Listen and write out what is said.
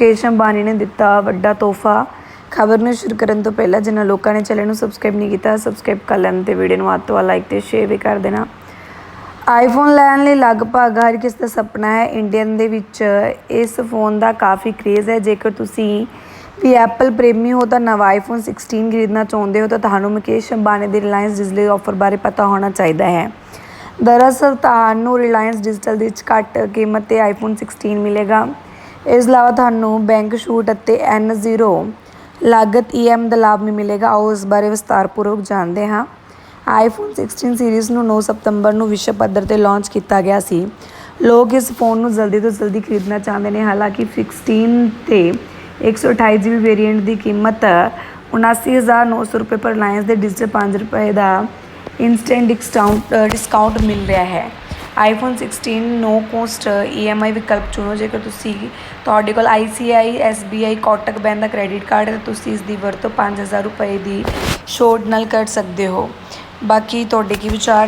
ਮੁਕੇਸ਼ ਅੰਬਾਨੀ ਨੇ ਦਿੱਤਾ ਵੱਡਾ ਤੋਹਫਾ। ਖਬਰ ਨੂੰ ਸ਼ੁਰੂ ਕਰਨ ਤੋਂ ਪਹਿਲਾਂ ਜਿਨ੍ਹਾਂ ਲੋਕਾਂ ਨੇ ਚੈਨਲ ਨੂੰ ਸਬਸਕ੍ਰਾਈਬ ਨਹੀਂ ਕੀਤਾ, ਸਬਸਕ੍ਰਾਈਬ ਕਰ ਲੈਣ ਤੇ ਵੀਡੀਓ ਨੂੰ ਵੱਧ ਤੋਂ ਵੱਧ ਲਾਈਕ ਤੇ ਸ਼ੇਅਰ ਵੀ ਕਰ ਦੇਣਾ। ਆਈਫੋਨ ਲੈਣ ਲਈ ਲਗਭਗ ਹਰ ਕਿਸ ਦਾ ਸੁਪਨਾ ਹੈ। ਇੰਡੀਅਨ ਦੇ ਵਿੱਚ ਇਸ ਫੋਨ ਦਾ ਕਾਫੀ ਕ੍ਰੇਜ਼ ਹੈ। ਜੇਕਰ ਤੁਸੀਂ ਵੀ ਐਪਲ ਪ੍ਰੇਮੀ ਹੋ ਤਾਂ ਨਵਾਂ ਆਈਫੋਨ 16 ਖਰੀਦਣਾ ਚਾਹੁੰਦੇ ਹੋ ਤਾਂ ਤੁਹਾਨੂੰ ਮੁਕੇਸ਼ ਅੰਬਾਨੀ ਦੇ ਰਿਲਾਇੰਸ ਡਿਜੀਟਲ ਆਫਰ ਬਾਰੇ ਪਤਾ ਹੋਣਾ ਚਾਹੀਦਾ ਹੈ। ਦਰਅਸਲ ਤੁਹਾਨੂੰ ਰਿਲਾਇੰਸ ਡਿਜੀਟਲ ਦੇ ਵਿੱਚ ਘੱਟ ਕੀਮਤ ਤੇ ਆਈਫੋਨ 16 ਮਿਲੇਗਾ। ਇਸ ਇਲਾਵਾ ਤੁਹਾਨੂੰ ਬੈਂਕ ਛੂਟ ਅਤੇ N0 ਲਾਗਤ EM ਦਾ ਲਾਭ ਵੀ ਮਿਲੇਗਾ। ਆਓ ਇਸ ਬਾਰੇ ਵਿਸਤਾਰਪੂਰਵਕ ਜਾਣਦੇ ਹਾਂ। ਆਈਫੋਨ 16 ਸੀਰੀਜ਼ ਨੂੰ 9 ਸਤੰਬਰ ਨੂੰ ਵਿਸ਼ਵ ਪੱਧਰ ਤੇ ਲਾਂਚ ਕੀਤਾ ਗਿਆ ਸੀ। ਲੋਕ ਇਸ ਫੋਨ ਨੂੰ ਜਲਦੀ ਤੋਂ ਜਲਦੀ ਖਰੀਦਣਾ ਚਾਹੁੰਦੇ ਨੇ। ਹਾਲਾਂਕਿ 16 ਤੇ 128 GB ਵੇਰੀਐਂਟ ਦੀ ਕੀਮਤ 79900 ਰੁਪਏ ਪਰ ਰਿਲਾਇੰਸ ਦੇ ਡਿਜੀਟਲ 5 ਰੁਪਏ ਦਾ ਇਨਸਟੈਂਟ ਡਿਸਕਾਊਂਟ ਡਿਸਕਾਊਂਟ ਮਿਲ ਰਿਹਾ ਹੈ। ਆਈਫੋਨ 16 ਨੋ ਕੋਸਟ EMI ਵਿਕਲਪ ਚੁਣੋ। ਜੇਕਰ ਤੁਸੀਂ ਤੁਹਾਡੇ ਕੋਲ ICI SBI ਕੋਟਕ ਬੈਂਕ ਦਾ ਕ੍ਰੈਡਿਟ ਕਾਰਡ ਹੈ, ਤਾਂ ਤੁਸੀਂ ਇਸ ਦੀ ਵਰਤੋਂ 5000 ਰੁਪਏ ਦੀ ਛੋਟ ਨਾਲ ਕਰ ਸਕਦੇ ਹੋ। ਬਾਕੀ ਤੁਹਾਡੇ ਕੀ ਵਿਚਾਰ